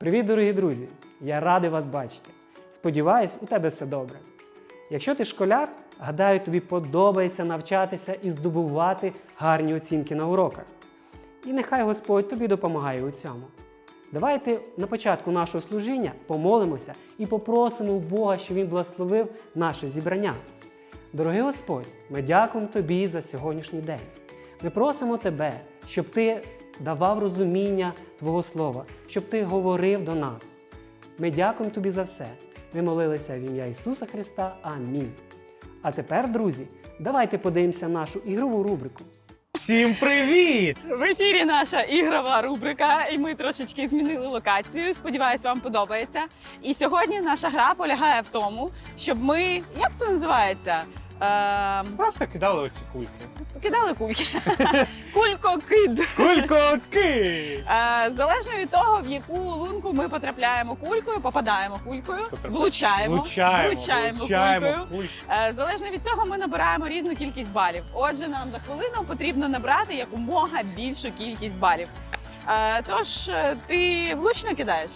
Привіт, дорогі друзі! Я радий вас бачити. Сподіваюсь, у тебе все добре. Якщо ти школяр, гадаю, тобі подобається навчатися і здобувати гарні оцінки на уроках. І нехай Господь тобі допомагає у цьому. Давайте на початку нашого служіння помолимося і попросимо у Бога, щоб Він благословив наше зібрання. Дорогий Господь, ми дякуємо Тобі за сьогоднішній день. Ми просимо Тебе, щоб Ти давав розуміння Твого Слова, щоб Ти говорив до нас. Ми дякуємо Тобі за все. Ми молилися в ім'я Ісуса Христа. Амінь. А тепер, друзі, давайте подивимося нашу ігрову рубрику. Всім привіт! В ефірі наша ігрова рубрика, і ми трошечки змінили локацію. Сподіваюсь, вам подобається. І сьогодні наша гра полягає в тому, щоб ми як це називається? Е, Просто кидали оці кульки. кидали кульки. Кулько-кид. Кулько-ки! Е, залежно від того, в яку лунку ми потрапляємо кулькою, попадаємо кулькою, Потрапляємо. влучаємо, Влучаємо, влучаємо влучаємо кулькою. кульки. Е, Залежно від цього, ми набираємо різну кількість балів. Отже, нам за хвилину потрібно набрати якомога більшу кількість балів. Е, Тож е, ти влучно кидаєш?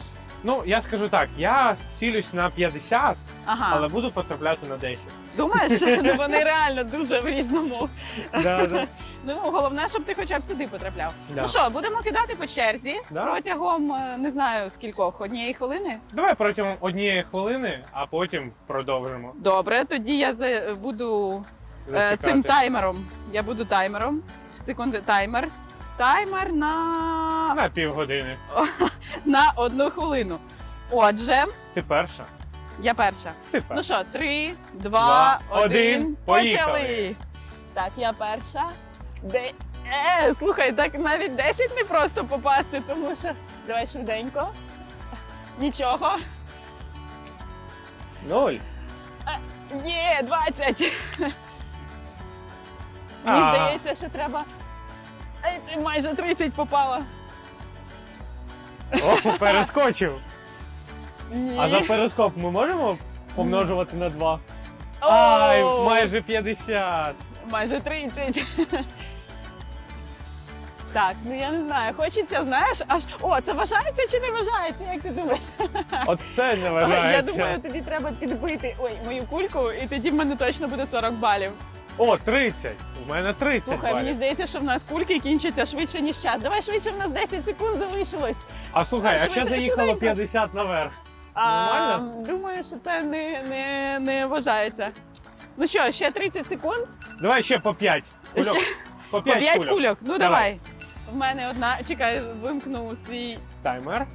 Ну, я скажу так, я цілюсь на 50, Ага. але буду потрапляти на 10. Думаєш, Ну, вони реально дуже в різному. Да, да. Ну головне, щоб ти хоча б сюди потрапляв. Да. Ну що, будемо кидати по черзі Да. протягом е, не знаю скількох однієї хвилини. Давай протягом однієї хвилини, а потім продовжимо. Добре, тоді я за- буду е, засікати. цим таймером. Я буду таймером. Секунди, таймер. Таймер на На півгодини. на одну хвилину. Отже, Ти перша. я перша. Ти перша. Ну що, три, два, Два, один, один, почали. поїхали. Так, я перша. Де... Е, слухай, так навіть 10 не просто попасти, тому що давай швиденько. Нічого. Ноль. Є, 20. Мені А. здається, що треба. Ей, ти майже 30 попала. О, перескочив. Ні. А за перископ ми можемо помножувати на 2? О, Ай, майже 50. майже 30. Так, ну я не знаю, хочеться, знаєш, аж о, це вважається чи не вважається, як ти думаєш? Оце не Я думаю, тобі треба підбити ой, мою кульку, і тоді в мене точно буде 40 балів. О, 30. У мене 30 Слухай, мені здається, що в нас кульки кінчаться швидше, ніж час. Давай швидше, в нас 10 секунд залишилось. А слухай, а ще заїхало швиденько. 50 наверх. А, Нормально? думаю, що це не, не, не вважається. Ну що, ще 30 секунд? Давай ще по 5. Кульок. Ще По по 5, 5 кульок. кульок. Ну Давай. давай. В мене одна. Чекай, вимкну свій. Таймер.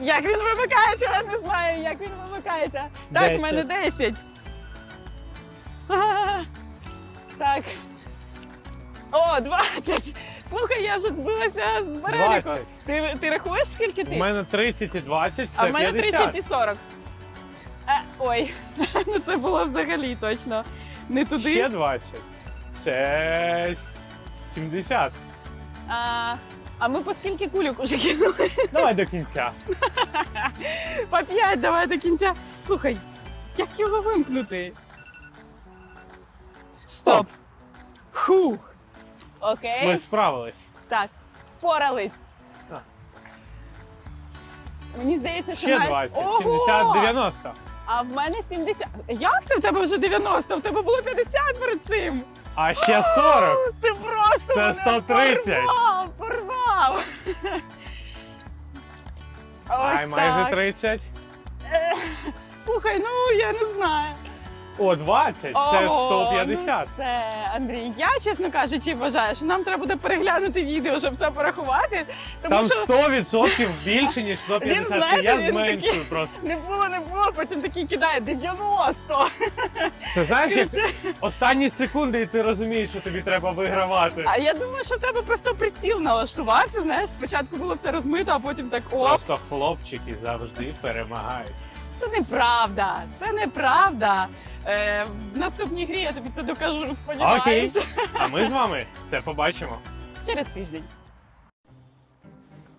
Як він вимикається, я не знаю, як він вимикається. Так, в 10. мене 10. А, Так. О, 20. Слухай, я вже збилася з переліку. 20. Ти, ти рахуєш, скільки ти? У мене 30 і 20, це а в мене 50. 30 і 40. Е, ой, ну це було взагалі точно не туди. Ще 20. Це 70. А, а ми по скільки кульок уже кинули? Давай до кінця. По 5, давай до кінця. Слухай, як його вимкнути? Стоп. Хух. Окей. Ми справились. Так, впорались. Так. Мені здається, що Ще навіть- 20. Ого! 70, 90. А в мене 70. Як це в тебе вже 90? В тебе було 50 перед цим. А ще 40. Ти просто Це мене 130. порвав, порвав. Ай, Ось майже так. 30. Слухай, ну я не знаю. О, 20. Це Ого, 150. Ну все, Андрій, я, чесно кажучи, вважаю, що нам треба буде переглянути відео, щоб все порахувати. Тому Там що 100% більше, ніж Він, 150. знаєте, Я він зменшую такий- просто. не було, не було, потім такий кидає 90. Це знаєш, як останні секунди, і ти розумієш, що тобі треба вигравати. А я думаю, що в тебе просто приціл налаштувався. Знаєш, спочатку було все розмито, а потім так оп. Просто хлопчики завжди перемагають. Це неправда. Це неправда. Е, в наступній грі я тобі це докажу, Окей. сподіваюся. А ми з вами це побачимо. Через тиждень.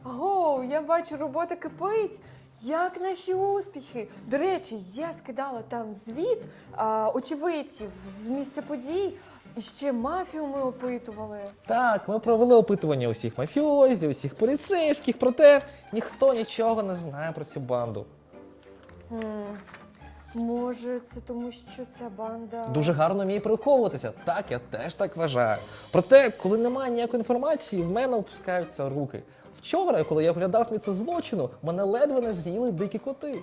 Ого, я бачу, робота кипить. Як наші успіхи? До речі, я скидала там звіт а, очевидців з місця подій, і ще мафію ми опитували. Так, ми провели опитування усіх мафіозів, усіх поліцейських, проте ніхто нічого не знає про цю банду. Хм. Може, це тому, що ця банда. Дуже гарно вміє приховуватися. Так, я теж так вважаю. Проте, коли немає ніякої інформації, в мене опускаються руки. Вчора, коли я оглядав місце злочину, мене ледве не з'їли дикі коти.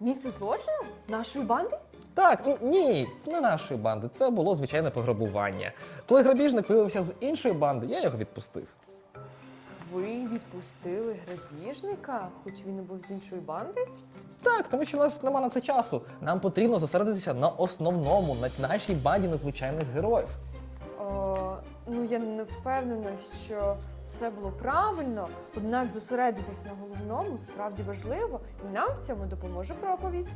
Місце злочину? Нашої банди? Так, ну ні, не нашої банди. Це було звичайне пограбування. Коли грабіжник виявився з іншої банди, я його відпустив. Ви відпустили грабіжника, хоч він і був з іншої банди? Так, тому що в нас нема на це часу. Нам потрібно зосередитися на основному, на нашій банді незвичайних героїв. О, ну я не впевнена, що це було правильно, однак зосередитись на головному справді важливо, і нам в цьому допоможе проповідь.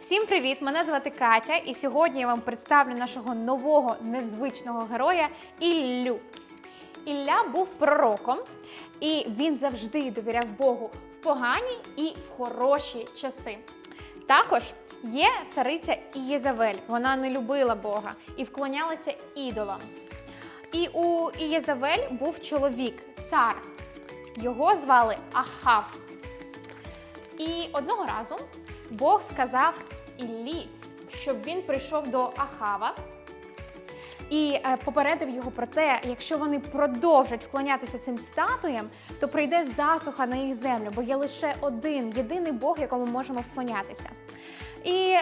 Всім привіт! Мене звати Катя, і сьогодні я вам представлю нашого нового незвичного героя Іллю. Ілля був пророком, і він завжди довіряв Богу в погані і в хороші часи. Також є цариця Ієзавель. Вона не любила Бога і вклонялася ідолам. І у Ієзавель був чоловік, цар. Його звали Ахав. І одного разу Бог сказав Іллі, щоб він прийшов до Ахава і е, попередив його про те, якщо вони продовжать вклонятися цим статуям, то прийде засуха на їх землю, бо є лише один єдиний Бог, якому можемо вклонятися. І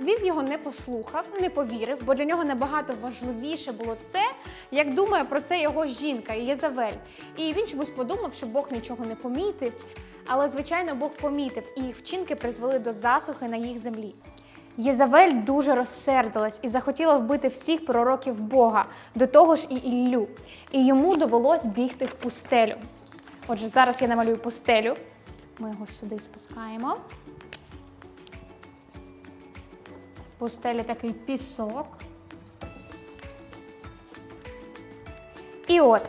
він його не послухав, не повірив, бо для нього набагато важливіше було те, як думає про це його жінка Єзавель. І він чомусь подумав, що Бог нічого не помітив. Але, звичайно, Бог помітив, і їх вчинки призвели до засухи на їх землі. Єзавель дуже розсердилась і захотіла вбити всіх пророків Бога, до того ж і Іллю. І йому довелось бігти в пустелю. Отже, зараз я намалюю пустелю. Ми його сюди спускаємо. В пустелі такий пісок. І от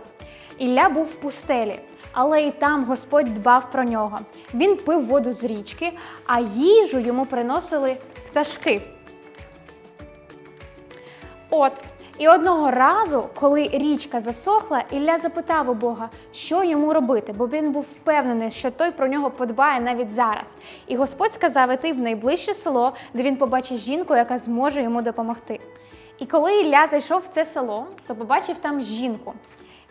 Ілля був в пустелі, але і там Господь дбав про нього. Він пив воду з річки, а їжу йому приносили пташки. От, і одного разу, коли річка засохла, Ілля запитав у Бога, що йому робити, бо він був впевнений, що той про нього подбає навіть зараз. І Господь сказав іти в найближче село, де він побачить жінку, яка зможе йому допомогти. І коли Ілля зайшов в це село, то побачив там жінку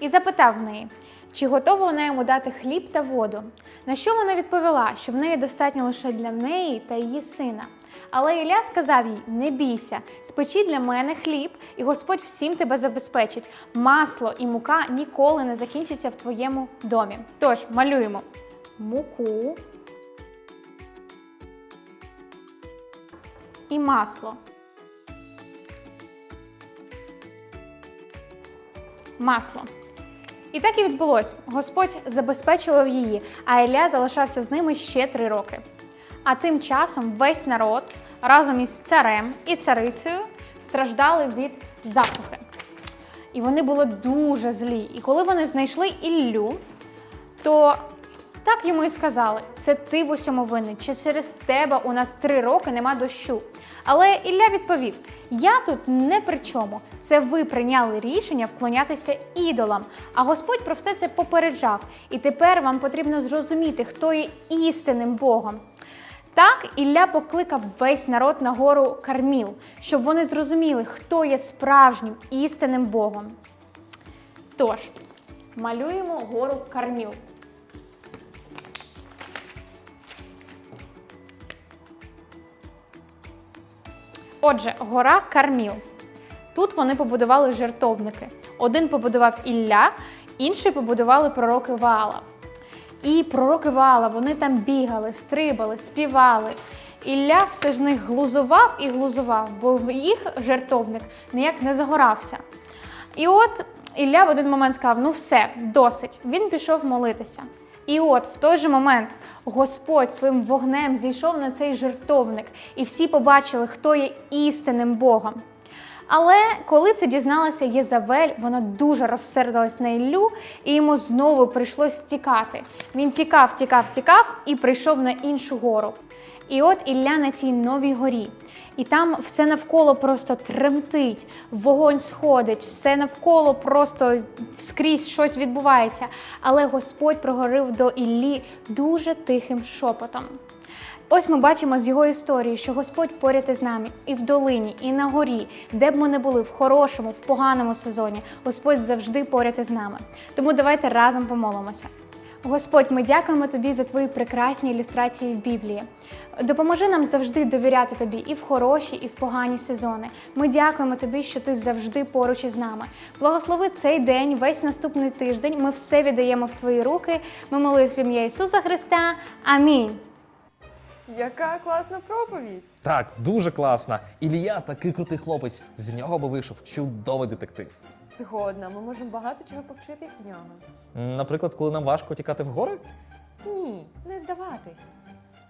і запитав в неї, чи готова вона йому дати хліб та воду. На що вона відповіла, що в неї достатньо лише для неї та її сина. Але Ілля сказав їй: не бійся, спечи для мене хліб, і Господь всім тебе забезпечить. Масло і мука ніколи не закінчаться в твоєму домі. Тож малюємо муку і масло. Масло. І так і відбулось. Господь забезпечував її, а Ілля залишався з ними ще три роки. А тим часом весь народ разом із царем і царицею страждали від засухи. І вони були дуже злі. І коли вони знайшли Іллю, то так йому і сказали: це ти в усьому винен, чи через тебе у нас три роки нема дощу. Але Ілля відповів: Я тут не при чому. Це ви прийняли рішення вклонятися ідолам. А Господь про все це попереджав. І тепер вам потрібно зрозуміти, хто є істинним Богом. Так Ілля покликав весь народ на гору Карміл, щоб вони зрозуміли, хто є справжнім істинним Богом. Тож, малюємо гору Карміл. Отже, гора Карміл. Тут вони побудували жертовники. Один побудував Ілля, інший побудували пророки Ваала. І пророки Ваала, вони там бігали, стрибали, співали. Ілля все ж них глузував і глузував, бо їх жертовник ніяк не загорався. І от Ілля в один момент сказав: ну все, досить. Він пішов молитися. І от в той же момент Господь своїм вогнем зійшов на цей жертовник, і всі побачили, хто є істинним Богом. Але коли це дізналася Єзавель, вона дуже розсердилась на Іллю, і йому знову прийшлось тікати. Він тікав, тікав, тікав і прийшов на іншу гору. І от Ілля на цій новій горі. І там все навколо просто тремтить, вогонь сходить, все навколо просто скрізь щось відбувається. Але Господь проговорив до Іллі дуже тихим шепотом. Ось ми бачимо з його історії, що Господь поряд із нами і в долині, і на горі, де б ми не були, в хорошому, в поганому сезоні. Господь завжди поряд із нами. Тому давайте разом помолимося. Господь, ми дякуємо тобі за твої прекрасні ілюстрації в Біблії. Допоможи нам завжди довіряти тобі і в хороші, і в погані сезони. Ми дякуємо тобі, що ти завжди поруч із нами. Благослови цей день, весь наступний тиждень. Ми все віддаємо в твої руки. Ми молились в ім'я Ісуса Христа. Амінь. Яка класна проповідь! Так, дуже класно. Ілія такий крутий хлопець. З нього би вийшов чудовий детектив. Згодна, ми можемо багато чого повчитись в нього. Наприклад, коли нам важко тікати в гори? Ні, не здаватись.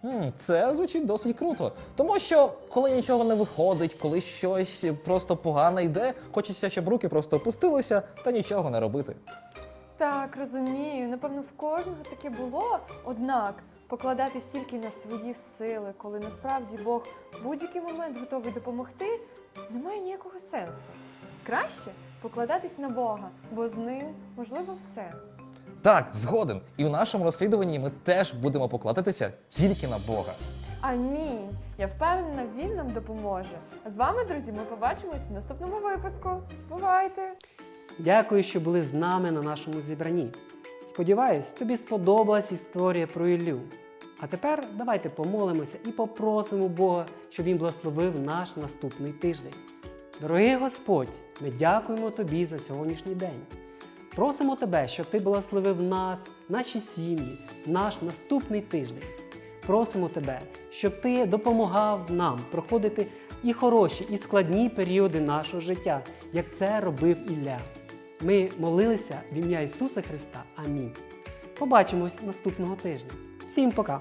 М, Це звучить досить круто. Тому що коли нічого не виходить, коли щось просто погано йде, хочеться, щоб руки просто опустилися та нічого не робити. Так, розумію. Напевно, в кожного таке було. Однак покладатись тільки на свої сили, коли насправді Бог в будь-який момент готовий допомогти, немає ніякого сенсу. Краще покладатись на Бога, бо з ним можливо все. Так, згоден. І у нашому розслідуванні ми теж будемо покладатися тільки на Бога. Амінь. Я впевнена, він нам допоможе. А з вами, друзі, ми побачимось в наступному випуску. Бувайте! Дякую, що були з нами на нашому зібранні. Сподіваюсь, тобі сподобалась історія про Іллю. А тепер давайте помолимося і попросимо Бога, щоб він благословив наш наступний тиждень. Дорогий Господь, ми дякуємо Тобі за сьогоднішній день. Просимо Тебе, щоб Ти благословив нас, наші сім'ї, наш наступний тиждень. Просимо Тебе, щоб Ти допомагав нам проходити і хороші, і складні періоди нашого життя, як це робив Ілля. Ми молилися в ім'я Ісуса Христа. Амінь. Побачимось наступного тижня. Всім пока!